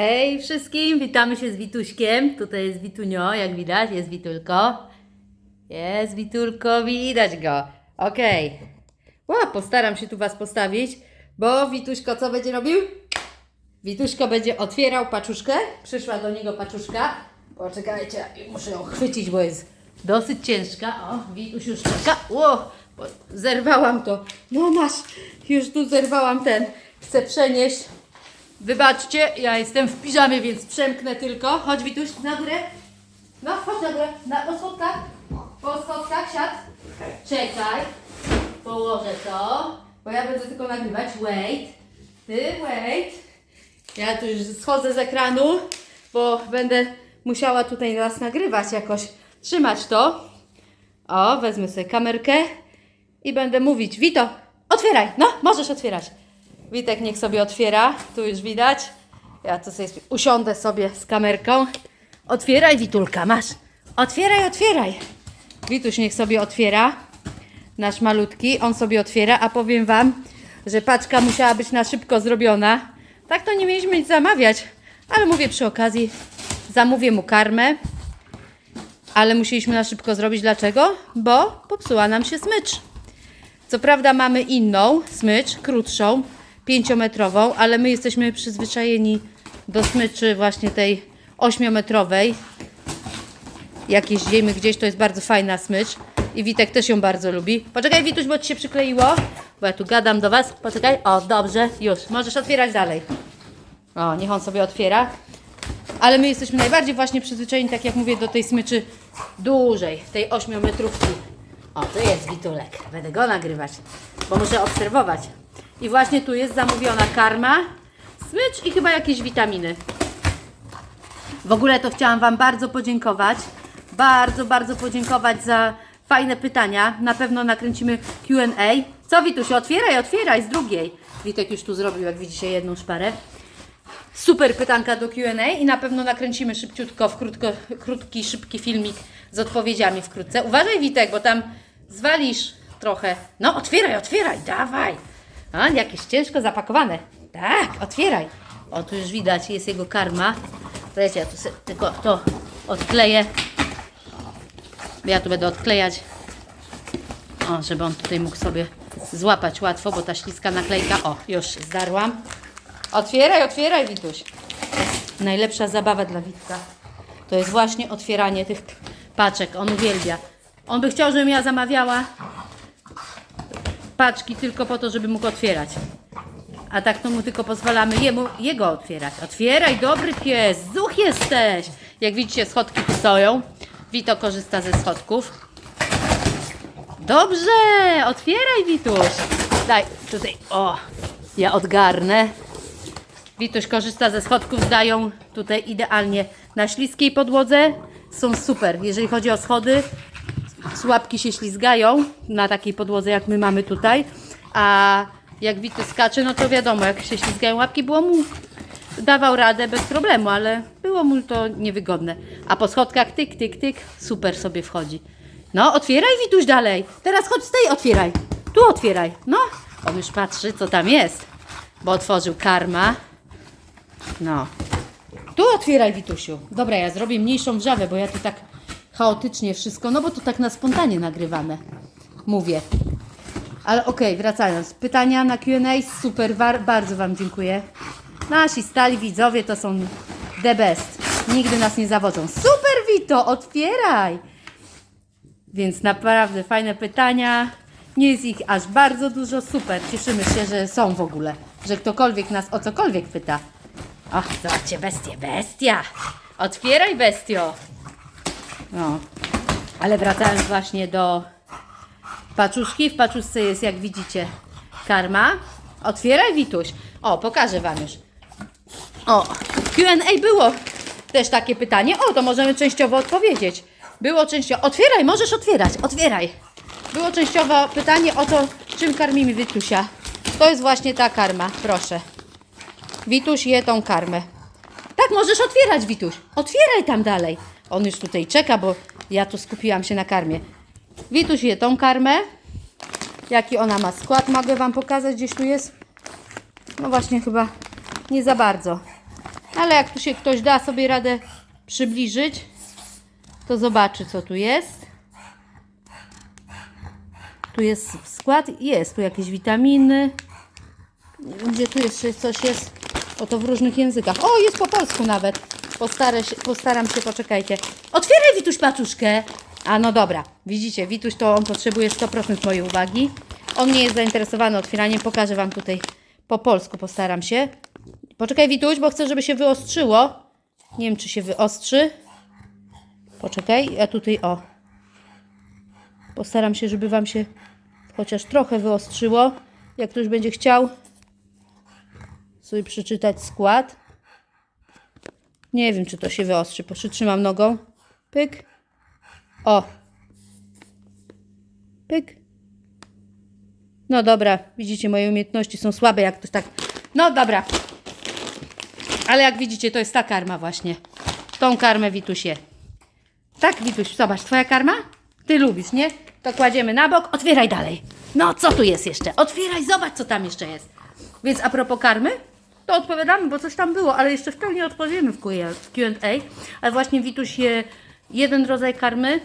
Hej wszystkim, witamy się z Wituśkiem. Tutaj jest Witunio, jak widać, jest Witulko. Jest Witulko, widać go. Okej. Ła, postaram się tu Was postawić, bo Wituśko co będzie robił? Wituśko będzie otwierał paczuszkę. Przyszła do niego paczuszka. Poczekajcie, muszę ją chwycić, bo jest dosyć ciężka. O, Wituś już czeka. Bo zerwałam to. No masz, już tu zerwałam ten. Chcę przenieść. Wybaczcie, ja jestem w piżamie, więc przemknę tylko. Chodź Wituś, na górę. No, chodź na górę. Na, po schodkach. Po schodkach, siad. Czekaj. Położę to, bo ja będę tylko nagrywać. Wait. Ty, wait. Ja tu już schodzę z ekranu, bo będę musiała tutaj nas nagrywać jakoś. Trzymać to. O, wezmę sobie kamerkę i będę mówić. Wito, otwieraj. No, możesz otwierać. Witek niech sobie otwiera. Tu już widać. Ja tu sobie usiądę sobie z kamerką. Otwieraj, Witulka, masz. Otwieraj, otwieraj. Wituś niech sobie otwiera. Nasz malutki. On sobie otwiera, a powiem Wam, że paczka musiała być na szybko zrobiona. Tak to nie mieliśmy nic zamawiać. Ale mówię przy okazji, zamówię mu karmę. Ale musieliśmy na szybko zrobić. Dlaczego? Bo popsuła nam się smycz. Co prawda mamy inną smycz, krótszą, pięciometrową, ale my jesteśmy przyzwyczajeni do smyczy właśnie tej ośmiometrowej. Jak jeździmy gdzieś, to jest bardzo fajna smycz. I Witek też ją bardzo lubi. Poczekaj Wituś, bo Ci się przykleiło. Bo ja tu gadam do Was. Poczekaj. O, dobrze. Już. Możesz otwierać dalej. O, niech on sobie otwiera. Ale my jesteśmy najbardziej właśnie przyzwyczajeni, tak jak mówię, do tej smyczy dużej, tej 8 metrówki. O, to jest Witulek. Będę go nagrywać, bo muszę obserwować. I właśnie tu jest zamówiona karma, smycz i chyba jakieś witaminy. W ogóle to chciałam Wam bardzo podziękować. Bardzo, bardzo podziękować za fajne pytania. Na pewno nakręcimy QA. Co Witusiu, otwieraj, otwieraj z drugiej. Witek już tu zrobił, jak widzicie, jedną szparę. Super pytanka do QA i na pewno nakręcimy szybciutko, w krótko, krótki, szybki filmik z odpowiedziami wkrótce. Uważaj Witek, bo tam zwalisz trochę. No, otwieraj, otwieraj, dawaj. A, jakieś ciężko zapakowane. Tak, otwieraj. O, tu już widać, jest jego karma. Wiecie, ja tu tylko to odkleję. Ja tu będę odklejać. O, żeby on tutaj mógł sobie złapać łatwo, bo ta śliska naklejka, o, już zdarłam. Otwieraj, otwieraj, Wituś. To najlepsza zabawa dla Witka. To jest właśnie otwieranie tych paczek. On uwielbia. On by chciał, żebym ja zamawiała paczki tylko po to, żeby mógł otwierać. A tak to mu tylko pozwalamy jemu, jego otwierać. Otwieraj, dobry pies, zuch jesteś. Jak widzicie, schodki tu stoją. Wito korzysta ze schodków. Dobrze, otwieraj, Wituś. Daj, tutaj, o, ja odgarnę. Wituś korzysta ze schodków, zdają tutaj idealnie na śliskiej podłodze. Są super, jeżeli chodzi o schody. Słabki się ślizgają na takiej podłodze, jak my mamy tutaj. A jak Wituś skacze, no to wiadomo, jak się ślizgają łapki, było mu dawał radę bez problemu, ale było mu to niewygodne. A po schodkach tyk, tyk, tyk, super sobie wchodzi. No, otwieraj Wituś dalej. Teraz chodź z tej otwieraj. Tu otwieraj. No, on już patrzy, co tam jest. Bo otworzył karma. No. Tu otwieraj, Witusiu. Dobra, ja zrobię mniejszą wrzawę, bo ja tu tak chaotycznie wszystko, no bo to tak na spontanie nagrywamy. Mówię. Ale okej, wracając. Pytania na Q&A, super, bardzo Wam dziękuję. Nasi stali widzowie to są the best. Nigdy nas nie zawodzą. Super, Wito, otwieraj! Więc naprawdę fajne pytania. Nie jest ich aż bardzo dużo. Super. Cieszymy się, że są w ogóle. Że ktokolwiek nas o cokolwiek pyta. Och, zobaczcie, bestie, bestia. Otwieraj, bestio. No. Ale wracając właśnie do paczuszki. W paczuszce jest, jak widzicie, karma. Otwieraj, Wituś. O, pokażę Wam już. O, Q&A było też takie pytanie. O, to możemy częściowo odpowiedzieć. Było częściowo. Otwieraj, możesz otwierać, otwieraj. Było częściowo pytanie o to, czym karmimy Witusia. To jest właśnie ta karma, proszę. Wituś je tą karmę. Tak, możesz otwierać, Wituś. Otwieraj tam dalej. On już tutaj czeka, bo ja tu skupiłam się na karmie. Wituś je tą karmę. Jaki ona ma skład, mogę Wam pokazać, gdzieś tu jest. No właśnie, chyba nie za bardzo. Ale jak tu się ktoś da sobie radę przybliżyć, to zobaczy, co tu jest. Tu jest skład, jest tu jakieś witaminy. Gdzie tu jeszcze coś jest? O to w różnych językach. O, jest po polsku nawet. Się, postaram się, poczekajcie. Otwieraj Wituś paczuszkę. A no dobra, widzicie, Wituś to on potrzebuje 100% mojej uwagi. On nie jest zainteresowany otwieraniem. Pokażę Wam tutaj po polsku, postaram się. Poczekaj Wituś, bo chcę, żeby się wyostrzyło. Nie wiem, czy się wyostrzy. Poczekaj, ja tutaj o. Postaram się, żeby Wam się chociaż trochę wyostrzyło. Jak ktoś będzie chciał sobie przeczytać skład. Nie wiem, czy to się wyostrzy. Przytrzymam nogą. Pyk. O. Pyk. No dobra, widzicie, moje umiejętności są słabe, jak to tak. No dobra. Ale jak widzicie, to jest ta karma właśnie. Tą karmę Witusie. Tak, Wituś, zobacz, twoja karma? Ty lubisz, nie? To kładziemy na bok, otwieraj dalej. No, co tu jest jeszcze? Otwieraj, zobacz, co tam jeszcze jest. Więc a propos karmy, to odpowiadamy, bo coś tam było, ale jeszcze w pełni odpowiemy w Q&A. Ale właśnie Wituś je jeden rodzaj karmy,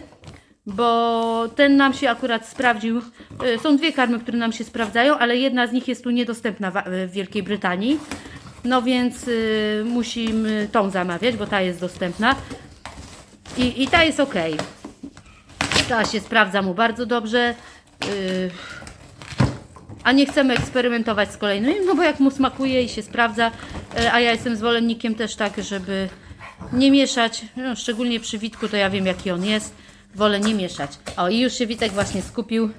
bo ten nam się akurat sprawdził. Y, Są dwie karmy, które nam się sprawdzają, ale jedna z nich jest tu niedostępna w Wielkiej Brytanii. No więc y, musimy tą zamawiać, bo ta jest dostępna. I, i ta jest ok. Ta się sprawdza mu bardzo dobrze. Yy, a nie chcemy eksperymentować z kolejnymi, no bo jak mu smakuje i się sprawdza, yy, a ja jestem zwolennikiem też tak, żeby nie mieszać, no, szczególnie przy Witku, to ja wiem jaki on jest, wolę nie mieszać. O i już się Witek właśnie skupił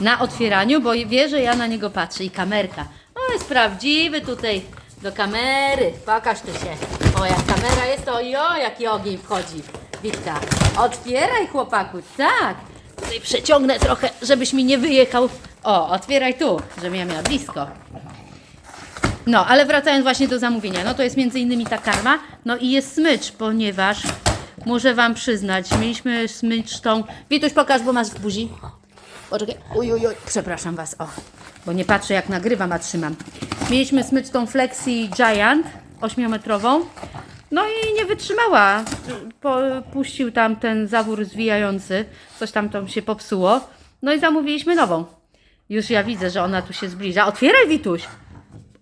na otwieraniu, bo wie, że ja na niego patrzę i kamerka. O, jest prawdziwy tutaj do kamery. Pokaż tu się. O, jak kamera jest, to jo, jaki ogień wchodzi. Witka, otwieraj chłopaku, tak. Tutaj przeciągnę trochę, żebyś mi nie wyjechał. O, otwieraj tu, żebym ja miała blisko. No, ale wracając właśnie do zamówienia, no to jest między innymi ta karma, no i jest smycz, ponieważ muszę Wam przyznać, mieliśmy smycz tą... Wituś, pokaż, bo masz w buzi. Poczekaj, uj, uj, uj, przepraszam Was, o, bo nie patrzę jak nagrywam, a trzymam. Mieliśmy smycz tą Flexi Giant, 8-metrową, no i nie wytrzymała. Po, puścił tam ten zawór zwijający, coś tam tam się popsuło, no i zamówiliśmy nową. Już ja widzę, że ona tu się zbliża. Otwieraj, Wituś!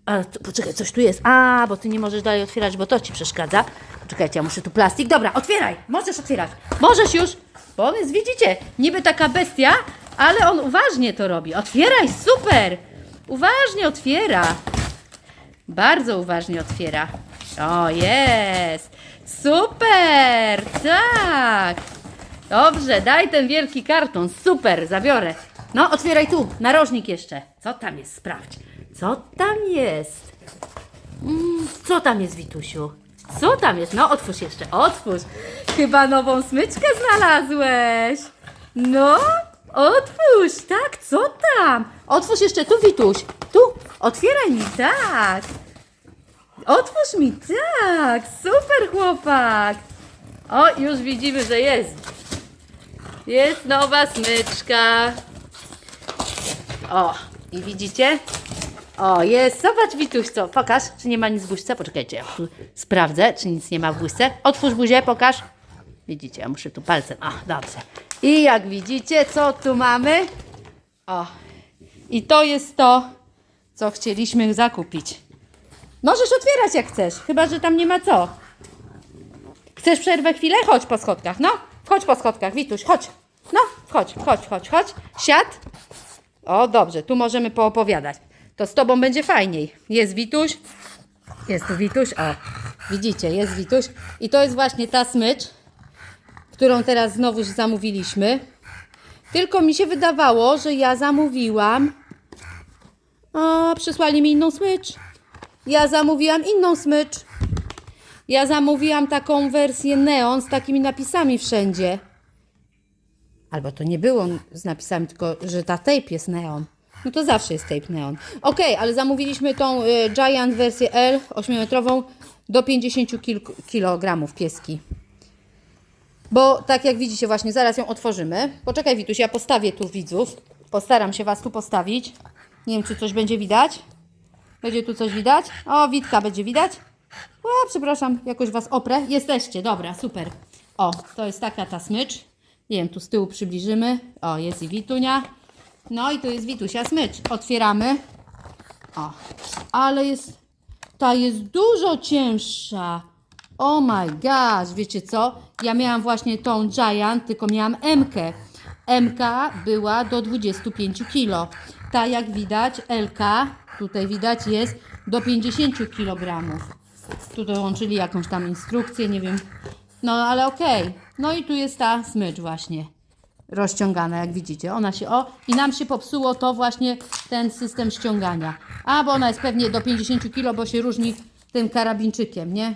A, tu, poczekaj, coś tu jest. A, bo ty nie możesz dalej otwierać, bo to ci przeszkadza. Poczekajcie, ja muszę tu plastik. Dobra, otwieraj! Możesz otwierać. Możesz już! Bo on jest, widzicie, niby taka bestia, ale on uważnie to robi. Otwieraj, super! Uważnie otwiera. Bardzo uważnie otwiera. O, jest! Super! Tak! Dobrze, daj ten wielki karton. Super, zabiorę. No, otwieraj tu, narożnik jeszcze. Co tam jest? Sprawdź. Co tam jest? Mm, co tam jest, Witusiu? Co tam jest? No, otwórz jeszcze, otwórz. Chyba nową smyczkę znalazłeś. No, otwórz, tak, co tam? Otwórz jeszcze tu, Wituś. Tu, otwieraj mi, tak. Otwórz mi, tak. Super, chłopak. O, już widzimy, że jest. Jest nowa smyczka. O, i widzicie? O, jest. Zobacz, Wituś, co? Pokaż, czy nie ma nic w buźce. Poczekajcie, ja tu sprawdzę, czy nic nie ma w buźce. Otwórz buzię, pokaż. Widzicie, ja muszę tu palcem. A, dobrze. I jak widzicie, co tu mamy? O, i to jest to, co chcieliśmy zakupić. Możesz otwierać jak chcesz, chyba że tam nie ma co. Chcesz przerwę chwilę? Chodź po schodkach, no. Chodź po schodkach, Wituś, chodź. No, chodź, chodź, chodź, chodź. Siad. O, dobrze, tu możemy poopowiadać. To z tobą będzie fajniej. Jest Wituś. Jest tu Wituś. O, widzicie, jest Wituś. I to jest właśnie ta smycz, którą teraz znowu zamówiliśmy. Tylko mi się wydawało, że ja zamówiłam. O, przysłali mi inną smycz. Ja zamówiłam inną smycz. Ja zamówiłam taką wersję neon z takimi napisami wszędzie. Albo to nie było z napisami, tylko że ta tape jest neon. No to zawsze jest tape neon. Okej, ale zamówiliśmy tą y, Giant wersję L 8-metrową do 50 kil- kg pieski. Bo tak jak widzicie właśnie, zaraz ją otworzymy. Poczekaj Wituś, ja postawię tu widzów. Postaram się Was tu postawić. Nie wiem, czy coś będzie widać. Będzie tu coś widać? O, Witka będzie widać. O, przepraszam, jakoś Was oprę. Jesteście, dobra, super. O, to jest taka ta smycz. Nie wiem, tu z tyłu przybliżymy. O, jest i Witunia. No i tu jest Witusia smycz. Otwieramy. O, ale jest, ta jest dużo cięższa. Oh my gosh, wiecie co? Ja miałam właśnie tą Giant, tylko miałam M-kę. MK była do 25 kg. Ta jak widać, LK, tutaj widać jest do 50 kg. Tu dołączyli jakąś tam instrukcję, nie wiem. No ale okej. No i tu jest ta smycz właśnie rozciągana, jak widzicie. Ona się, o, i nam się popsuło to właśnie ten system ściągania. A, bo ona jest pewnie do 50 kg, bo się różni tym karabinczykiem, nie?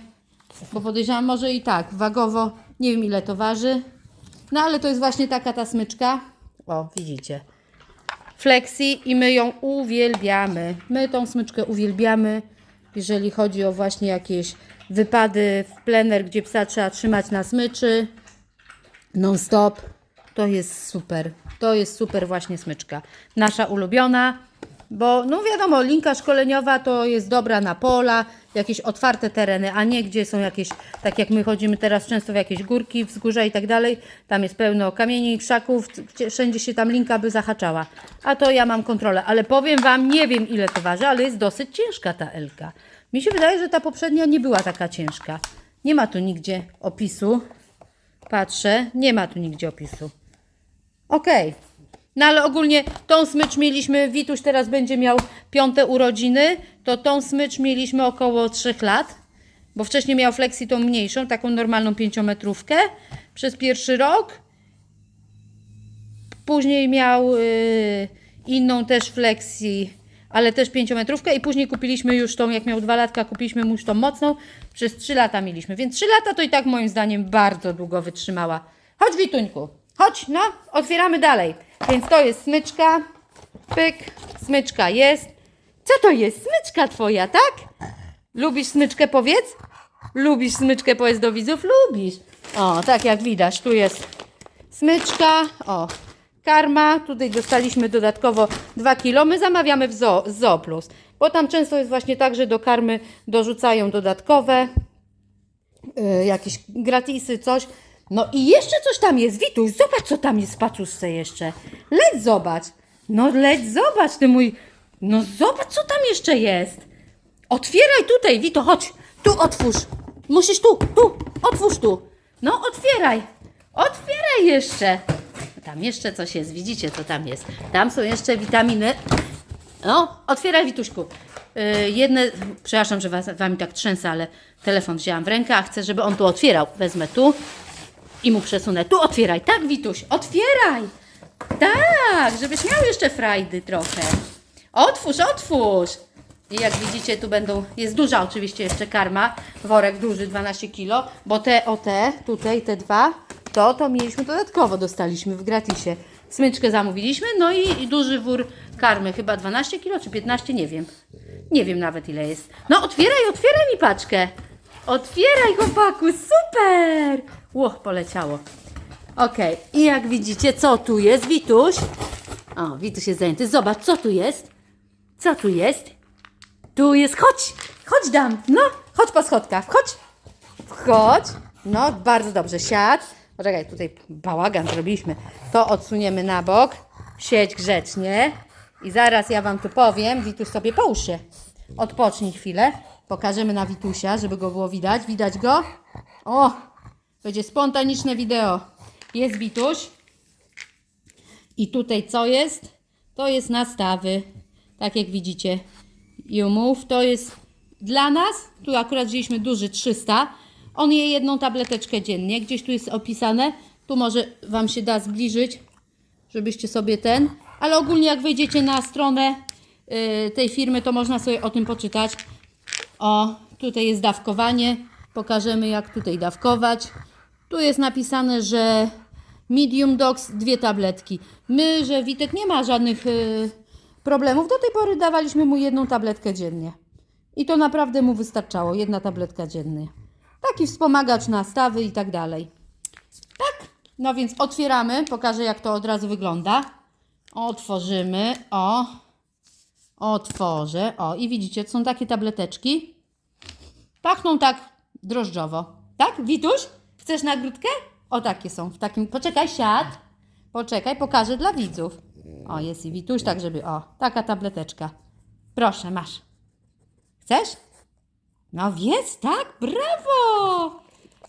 Bo podejrzewam, może i tak, wagowo, nie wiem ile to waży. No ale to jest właśnie taka ta smyczka. O, widzicie. Flexi i my ją uwielbiamy. My tą smyczkę uwielbiamy, jeżeli chodzi o właśnie jakieś wypady w plener, gdzie psa trzeba trzymać na smyczy non-stop. To jest super. To jest super właśnie smyczka. Nasza ulubiona, bo no wiadomo, linka szkoleniowa to jest dobra na pola, jakieś otwarte tereny, a nie gdzie są jakieś, tak jak my chodzimy teraz często w jakieś górki, wzgórza i tak dalej. Tam jest pełno kamieni krzaków, wszędzie się tam linka by zahaczała. A to ja mam kontrolę, ale powiem Wam, nie wiem ile to waży, ale jest dosyć ciężka ta Elka. Mi się wydaje, że ta poprzednia nie była taka ciężka. Nie ma tu nigdzie opisu. Patrzę, nie ma tu nigdzie opisu. Okej. No ale ogólnie tą smycz mieliśmy, Wituś teraz będzie miał piąte urodziny, to tą smycz mieliśmy około 3 lat, bo wcześniej miał flexi tą mniejszą, taką normalną pięciometrówkę przez pierwszy rok. Później miał y, inną też flexi, ale też pięciometrówkę i później kupiliśmy już tą, jak miał dwa latka, kupiliśmy mu już tą mocną. Przez trzy lata mieliśmy, więc trzy lata to i tak moim zdaniem bardzo długo wytrzymała. Chodź Wituńku, chodź, no, otwieramy dalej. Więc to jest smyczka, pyk, smyczka jest. Co to jest? Smyczka twoja, tak? Lubisz smyczkę, powiedz? Lubisz smyczkę, powiedz do widzów? Lubisz. O, tak jak widać, tu jest smyczka, o, karma, tutaj dostaliśmy dodatkowo 2 kg, my zamawiamy w Zoo, z Zoo Plus, bo tam często jest właśnie tak, że do karmy dorzucają dodatkowe y, jakieś gratisy, coś. No i jeszcze coś tam jest, Wituś, zobacz co tam jest w paczuszce jeszcze. Leć zobacz. No leć zobacz, ty mój, no zobacz co tam jeszcze jest. Otwieraj tutaj, Wito, chodź. Tu otwórz. Musisz tu, tu, otwórz tu. No, otwieraj. Otwieraj jeszcze. Tam jeszcze coś jest, widzicie co tam jest. Tam są jeszcze witaminy. No, otwieraj Wituśku. Yy, jedne, przepraszam, że was, wami tak trzęsę, ale telefon wzięłam w rękę, a chcę, żeby on tu otwierał. Wezmę tu i mu przesunę. Tu otwieraj, tak Wituś, otwieraj. Tak, żebyś miał jeszcze frajdy trochę. Otwórz, otwórz. I jak widzicie, tu będą, jest duża oczywiście jeszcze karma, worek duży, 12 kg, bo te o te, tutaj te dwa, to to mieliśmy dodatkowo, dostaliśmy w gratisie. Smyczkę zamówiliśmy, no i, i duży wór karmy, chyba 12 kg czy 15, nie wiem. Nie wiem nawet ile jest. No otwieraj, otwieraj mi paczkę. Otwieraj chłopaku, super! Łoch, poleciało. Okej, i jak widzicie, co tu jest? Wituś. O, Wituś jest zajęty. Zobacz, co tu jest? Co tu jest? Tu jest, chodź, chodź dam, no, chodź po schodkach, chodź, chodź, no, bardzo dobrze, siadł, poczekaj, tutaj bałagan zrobiliśmy, to odsuniemy na bok, siedź grzecznie i zaraz ja Wam tu powiem, Wituś sobie połóż się, odpocznij chwilę, pokażemy na Witusia, żeby go było widać, widać go, o, będzie spontaniczne wideo, jest Wituś, i tutaj co jest? To jest nastawy. Tak jak widzicie. Move to jest dla nas. Tu akurat wzięliśmy duży 300. On je jedną tableteczkę dziennie. Gdzieś tu jest opisane. Tu może Wam się da zbliżyć, żebyście sobie ten. Ale ogólnie jak wejdziecie na stronę y, tej firmy, to można sobie o tym poczytać. O, tutaj jest dawkowanie. Pokażemy jak tutaj dawkować. Tu jest napisane, że medium dogs dwie tabletki. My, że Witek nie ma żadnych y, problemów. Do tej pory dawaliśmy mu jedną tabletkę dziennie. I to naprawdę mu wystarczało, jedna tabletka dziennie. Taki wspomagacz na stawy i tak dalej. Tak, no więc otwieramy, pokażę jak to od razu wygląda. Otworzymy, o, otworzę, o i widzicie, to są takie tableteczki. Pachną tak drożdżowo. Tak, Wituś? Chcesz nagródkę? O, takie są. W takim. Poczekaj, siad. Poczekaj, pokażę dla widzów. O, jest i Wituś, tak żeby. O, taka tableteczka. Proszę, masz. Chcesz? No jest, tak? Brawo!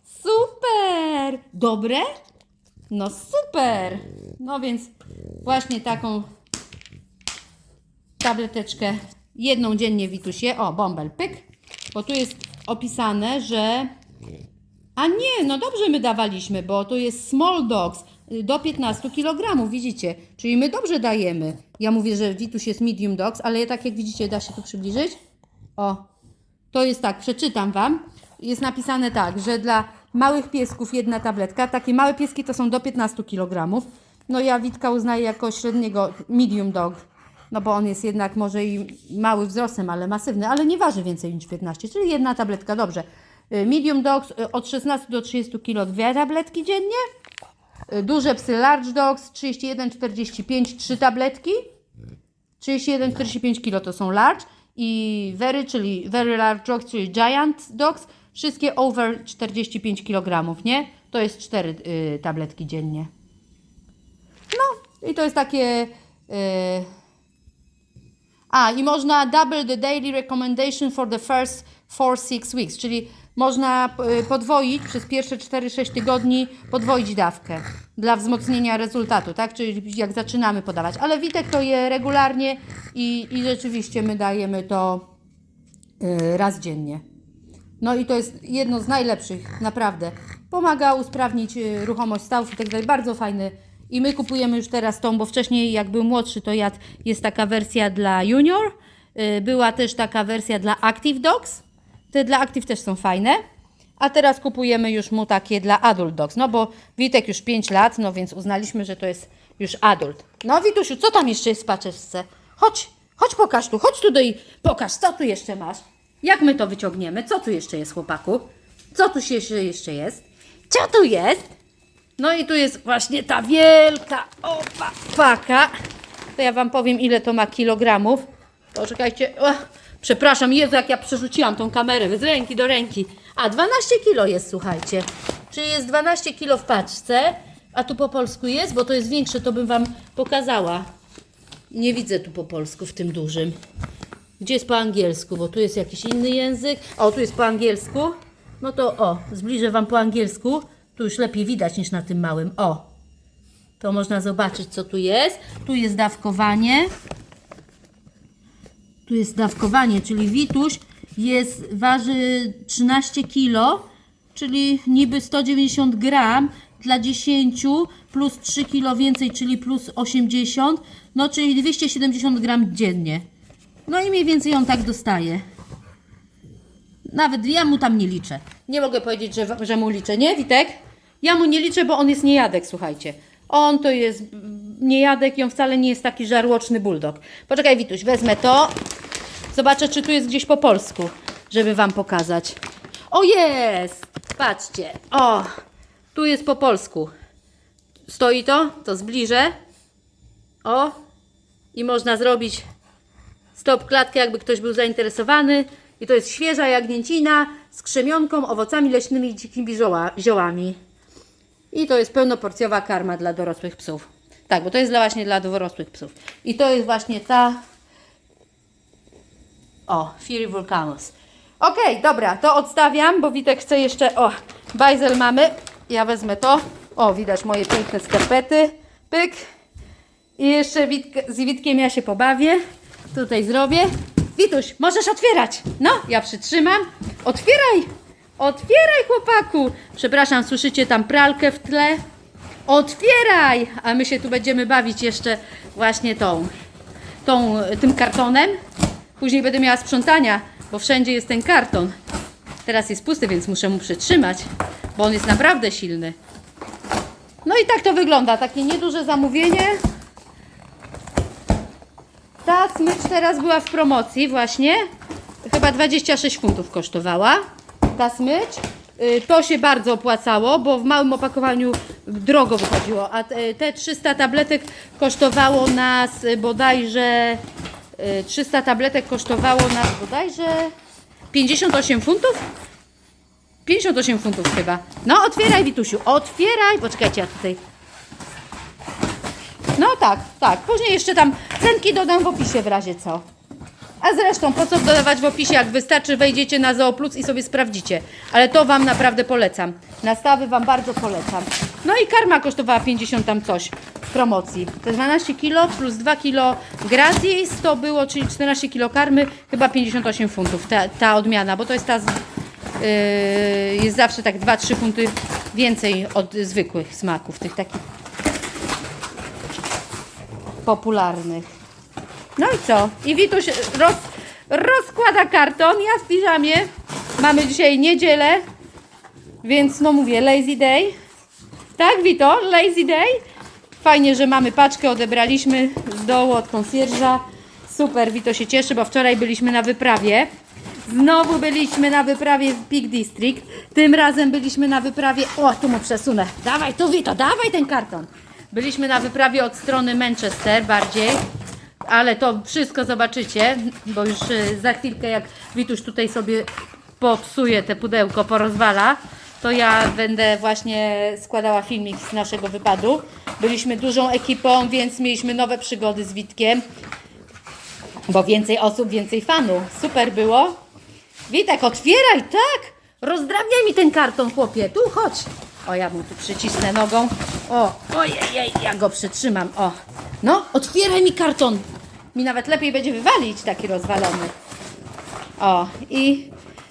Super! Dobre? No super! No więc właśnie taką tableteczkę jedną dziennie Witusie. O, bąbel, pyk. Bo tu jest opisane, że... A nie, no dobrze my dawaliśmy, bo tu jest small dogs y, do 15 kg, widzicie? Czyli my dobrze dajemy. Ja mówię, że Witus jest medium dogs, ale tak jak widzicie, da się tu przybliżyć. O, to jest tak, przeczytam Wam. Jest napisane tak, że dla małych piesków jedna tabletka. Takie małe pieski to są do 15 kg. No ja Witka uznaję jako średniego medium dog. No bo on jest jednak może i mały wzrostem, ale masywny, ale nie waży więcej niż 15, czyli jedna tabletka, dobrze. Y, Medium dogs y, od 16 do 30 kg, dwie tabletki dziennie. Y, Duże psy large dogs 31-45, trzy tabletki. 31-45 kg to są large i very, czyli very large dogs, czyli giant dogs, wszystkie over 45 kg, nie? To jest 4 y, tabletki dziennie. No i to jest takie... Y, a, i można double the daily recommendation for the first 4-6 weeks, czyli można y, podwoić przez pierwsze 4-6 tygodni, podwoić dawkę dla wzmocnienia rezultatu, tak? Czyli jak zaczynamy podawać. Ale Witek to je regularnie i, i rzeczywiście my dajemy to y, raz dziennie. No i to jest jedno z najlepszych, naprawdę. Pomaga usprawnić y, ruchomość stawów i tak dalej. Bardzo fajny. I my kupujemy już teraz tą, bo wcześniej jak był młodszy, to jadł, jest taka wersja dla junior. Była też taka wersja dla active dogs. Te dla active też są fajne. A teraz kupujemy już mu takie dla adult dogs. No bo Witek już 5 lat, no więc uznaliśmy, że to jest już adult. No Witusiu, co tam jeszcze jest w paczeczce? Chodź, chodź pokaż tu, chodź tu i pokaż, co tu jeszcze masz. Jak my to wyciągniemy? Co tu jeszcze jest, chłopaku? Co tu się jeszcze- jeszcze jest? Co tu jest? No i tu jest właśnie ta wielka opa, paka. To ja Wam powiem, ile to ma kilogramów. Poczekajcie. O, przepraszam, Jezu, jak ja przerzuciłam tą kamerę z ręki do ręki. A, 12 kilo jest, słuchajcie. Czyli jest 12 kilo w paczce. A tu po polsku jest, bo to jest większe, to bym Wam pokazała. Nie widzę tu po polsku w tym dużym. Gdzie jest po angielsku? Bo tu jest jakiś inny język. O, tu jest po angielsku. No to o, zbliżę Wam po angielsku. Tu już lepiej widać niż na tym małym. O, to można zobaczyć, co tu jest. Tu jest dawkowanie. Tu jest dawkowanie, czyli Wituś jest, waży 13 kg, czyli niby 190 gram dla 10 plus 3 kg więcej, czyli plus 80, no czyli 270 gram dziennie. No i mniej więcej on tak dostaje. Nawet ja mu tam nie liczę. Nie mogę powiedzieć, że, że mu liczę, nie Witek? Ja mu nie liczę, bo on jest niejadek, słuchajcie. On to jest niejadek i on wcale nie jest taki żarłoczny bulldog. Poczekaj Wituś, wezmę to. Zobaczę, czy tu jest gdzieś po polsku, żeby Wam pokazać. O jest! Patrzcie. O, tu jest po polsku. Stoi to, to zbliżę. O, i można zrobić stop klatkę, jakby ktoś był zainteresowany. I to jest świeża jagnięcina z krzemionką, owocami leśnymi i dzikimi zioła, ziołami. I to jest pełnoporcjowa karma dla dorosłych psów. Tak, bo to jest dla właśnie dla dorosłych psów. I to jest właśnie ta. O, Fury Vulcanus. Okej, dobra, to odstawiam, bo Witek chce jeszcze. O, bajzel mamy. Ja wezmę to. O, widać moje piękne skarpety. Pyk. I jeszcze Witk, z Witkiem ja się pobawię. Tutaj zrobię. Wituś, możesz otwierać. No, ja przytrzymam. Otwieraj! Otwieraj, chłopaku! Przepraszam, słyszycie tam pralkę w tle? Otwieraj! A my się tu będziemy bawić jeszcze właśnie tą, tą tym kartonem. Później będę miała sprzątania, bo wszędzie jest ten karton. Teraz jest pusty, więc muszę mu przytrzymać, bo on jest naprawdę silny. No i tak to wygląda. Takie nieduże zamówienie. Ta smycz teraz była w promocji właśnie. Chyba 26 funtów kosztowała ta smycz. Y, To się bardzo opłacało, bo w małym opakowaniu drogo wychodziło, a te- te 300 tabletek kosztowało nas y, bodajże y, 300 tabletek kosztowało nas bodajże 58 funtów? 58 funtów chyba. No, otwieraj, Witusiu, otwieraj. Poczekajcie, ja tutaj. No tak, tak. Później jeszcze tam cenki dodam w opisie w razie co. A zresztą, po co dodawać w opisie, jak wystarczy, wejdziecie na Zooplus i sobie sprawdzicie. Ale to Wam naprawdę polecam. Nastawy Wam bardzo polecam. No i karma kosztowała 50 tam coś w promocji. Te 12 kg plus 2 kg gratis to było, czyli 14 kg karmy, chyba 58 funtów ta, ta odmiana, bo to jest ta, z, yy, jest zawsze tak 2-3 funty więcej od zwykłych smaków, tych takich popularnych. No i co? I Wituś roz, rozkłada karton. Ja w piżamie. Mamy dzisiaj niedzielę, więc no mówię, lazy day. Tak, Wito? Lazy day? Fajnie, że mamy paczkę, odebraliśmy z dołu od konsjerża. Super, Wito się cieszy, bo wczoraj byliśmy na wyprawie. Znowu byliśmy na wyprawie w Peak District. Tym razem byliśmy na wyprawie. O, tu mu przesunę. Dawaj, tu Wito, dawaj ten karton. Byliśmy na wyprawie od strony Manchester bardziej. Ale to wszystko zobaczycie, bo już y, za chwilkę jak Wituś tutaj sobie popsuje te pudełko, porozwala, to ja będę właśnie składała filmik z naszego wypadu. Byliśmy dużą ekipą, więc mieliśmy nowe przygody z Witkiem, bo więcej osób, więcej fanów. Super było. Witek, otwieraj, tak! Rozdrabniaj mi ten karton, chłopie. Tu, chodź. O, ja mu tu przycisnę nogą. O, ojej, ja go przytrzymam. O, no, otwieraj mi karton. Mi nawet lepiej będzie wywalić taki rozwalony. O, i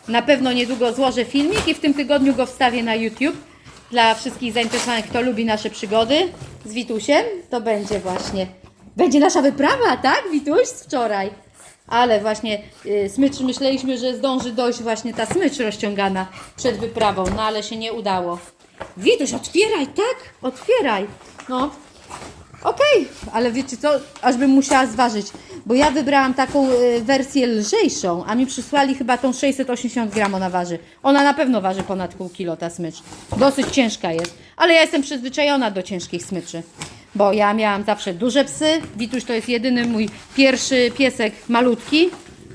na pewno niedługo złożę filmik i w tym tygodniu go wstawię na YouTube. Dla wszystkich zainteresowanych, kto lubi nasze przygody z Witusiem, to będzie właśnie. Będzie nasza wyprawa, tak, Wituś, z wczoraj. Ale właśnie y, smycz, myśleliśmy, że zdąży dojść właśnie ta smycz rozciągana przed wyprawą, no ale się nie udało. Wituś, otwieraj, tak? Otwieraj. No, Okej, ale wiecie co, aż bym musiała zważyć, bo ja wybrałam taką y, wersję lżejszą, a mi przysłali chyba tą 680 gram ona waży. Ona na pewno waży ponad pół kilo ta smycz. Dosyć ciężka jest, ale ja jestem przyzwyczajona do ciężkich smyczy, bo ja miałam zawsze duże psy. Wituś to jest jedyny mój pierwszy piesek malutki.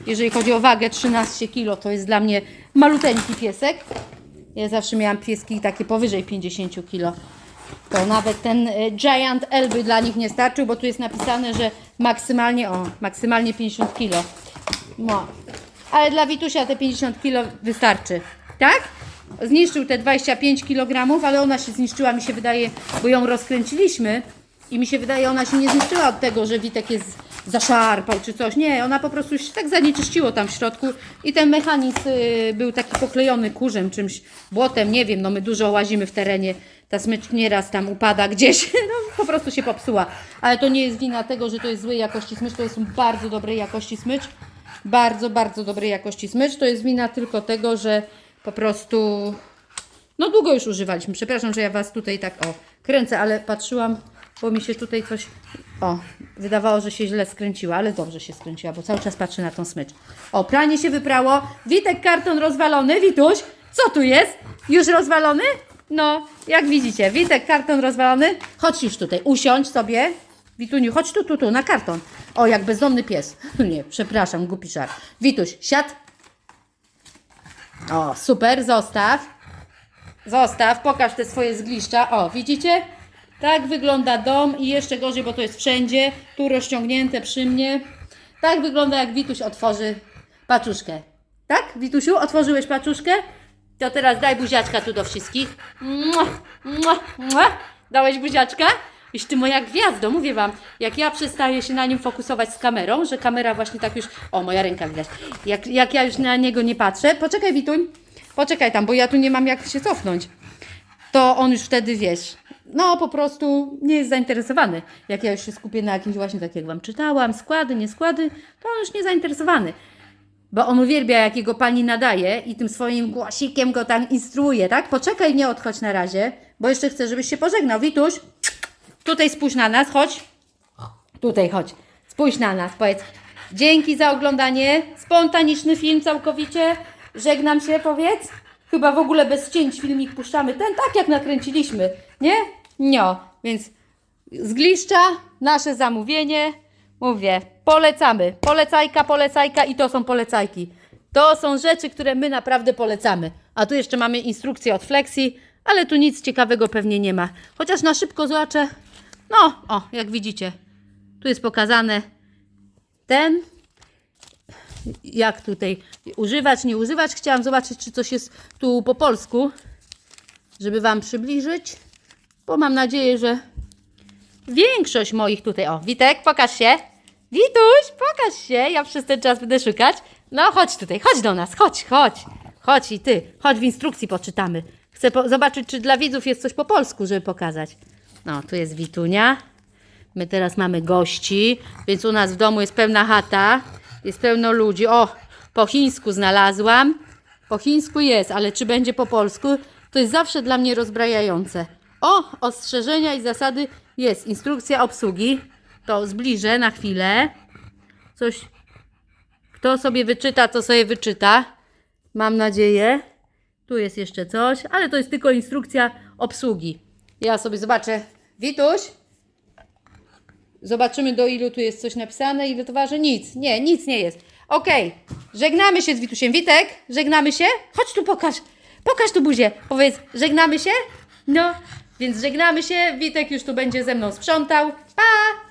Jeżeli chodzi o wagę 13 kilo, to jest dla mnie maluteńki piesek. Ja zawsze miałam pieski takie powyżej 50 kilo. To nawet ten y, Giant L by dla nich nie starczył, bo tu jest napisane, że maksymalnie, o, maksymalnie 50 kg. No. Ale dla Witusia te 50 kg wystarczy. Tak? Zniszczył te 25 kg, ale ona się zniszczyła, mi się wydaje, bo ją rozkręciliśmy i mi się wydaje, ona się nie zniszczyła od tego, że Witek jest zaszarpał czy coś. Nie, ona po prostu się tak zanieczyściło tam w środku i ten mechanizm y, był taki poklejony kurzem, czymś, błotem, nie wiem, no my dużo łazimy w terenie, ta smycz nieraz tam upada gdzieś, no po prostu się popsuła. Ale to nie jest wina tego, że to jest złej jakości smycz, to jest bardzo dobrej jakości smycz. Bardzo, bardzo dobrej jakości smycz. To jest wina tylko tego, że po prostu no długo już używaliśmy. Przepraszam, że ja Was tutaj tak o kręcę, ale patrzyłam, bo mi się tutaj coś o, wydawało, że się źle skręciła, ale dobrze się skręciła, bo cały czas patrzę na tą smycz. O, pranie się wyprało. Witek karton rozwalony. Wituś, co tu jest? Już rozwalony? No, jak widzicie, Witek karton rozwalony. Chodź już tutaj, usiądź sobie. Wituniu, chodź tu, tu, tu, na karton. O, jak bezdomny pies. Nie, przepraszam, głupi żart. Wituś, siad. O, super, zostaw. Zostaw, pokaż te swoje zgliszcza. O, widzicie? Tak wygląda dom i jeszcze gorzej, bo to jest wszędzie. Tu rozciągnięte przy mnie. Tak wygląda, jak Wituś otworzy paczuszkę. Tak, Witusiu? Otworzyłeś paczuszkę? To teraz daj buziaczka tu do wszystkich. Dałeś buziaczka? Iż ty moja gwiazdo, mówię wam, jak ja przestaję się na nim fokusować z kamerą, że kamera właśnie tak już. O, moja ręka widać. Jak, jak ja już na niego nie patrzę. Poczekaj, Wituń. Poczekaj tam, bo ja tu nie mam jak się cofnąć. To on już wtedy wiesz. No, po prostu nie jest zainteresowany. Jak ja już się skupię na jakimś właśnie, tak jak wam czytałam, składy, nie składy, to on już nie zainteresowany. Bo on uwielbia, jak jego pani nadaje i tym swoim głosikiem go tam instruuje, tak? Poczekaj, nie odchodź na razie, bo jeszcze chcę, żebyś się pożegnał. Wituś, tutaj spójrz na nas, chodź. Tutaj chodź. Spójrz na nas, powiedz. Dzięki za oglądanie. Spontaniczny film całkowicie. Żegnam się, powiedz. Chyba w ogóle bez cięć filmik puszczamy. Ten tak jak nakręciliśmy, nie? No, więc zgliszcza, nasze zamówienie. Mówię, polecamy. Polecajka, polecajka i to są polecajki. To są rzeczy, które my naprawdę polecamy. A tu jeszcze mamy instrukcję od Flexi, ale tu nic ciekawego pewnie nie ma. Chociaż na szybko zobaczę. No, o, jak widzicie, tu jest pokazane ten, jak tutaj używać, nie używać. Chciałam zobaczyć, czy coś jest tu po polsku, żeby Wam przybliżyć, bo mam nadzieję, że większość moich tutaj. O, Witek, pokaż się. Wituś, pokaż się. Ja przez ten czas będę szukać. No, chodź tutaj, chodź do nas, chodź, chodź. Chodź i ty, chodź w instrukcji poczytamy. Chcę po- zobaczyć, czy dla widzów jest coś po polsku, żeby pokazać. No, tu jest Witunia. My teraz mamy gości, więc u nas w domu jest pełna chata, jest pełno ludzi. O, po chińsku znalazłam. Po chińsku jest, ale czy będzie po polsku, to jest zawsze dla mnie rozbrajające. O, ostrzeżenia i zasady jest. Instrukcja obsługi. To zbliżę na chwilę. Coś. Kto sobie wyczyta, to sobie wyczyta. Mam nadzieję. Tu jest jeszcze coś, ale to jest tylko instrukcja obsługi. Ja sobie zobaczę. Wituś, Zobaczymy do ilu tu jest coś napisane, ile to waży. Nic, nie, nic nie jest. Okej, żegnamy się z Witusiem. Witek, żegnamy się? Chodź tu pokaż, pokaż tu buzię. Powiedz, żegnamy się? No, więc żegnamy się. Witek już tu będzie ze mną sprzątał. Pa!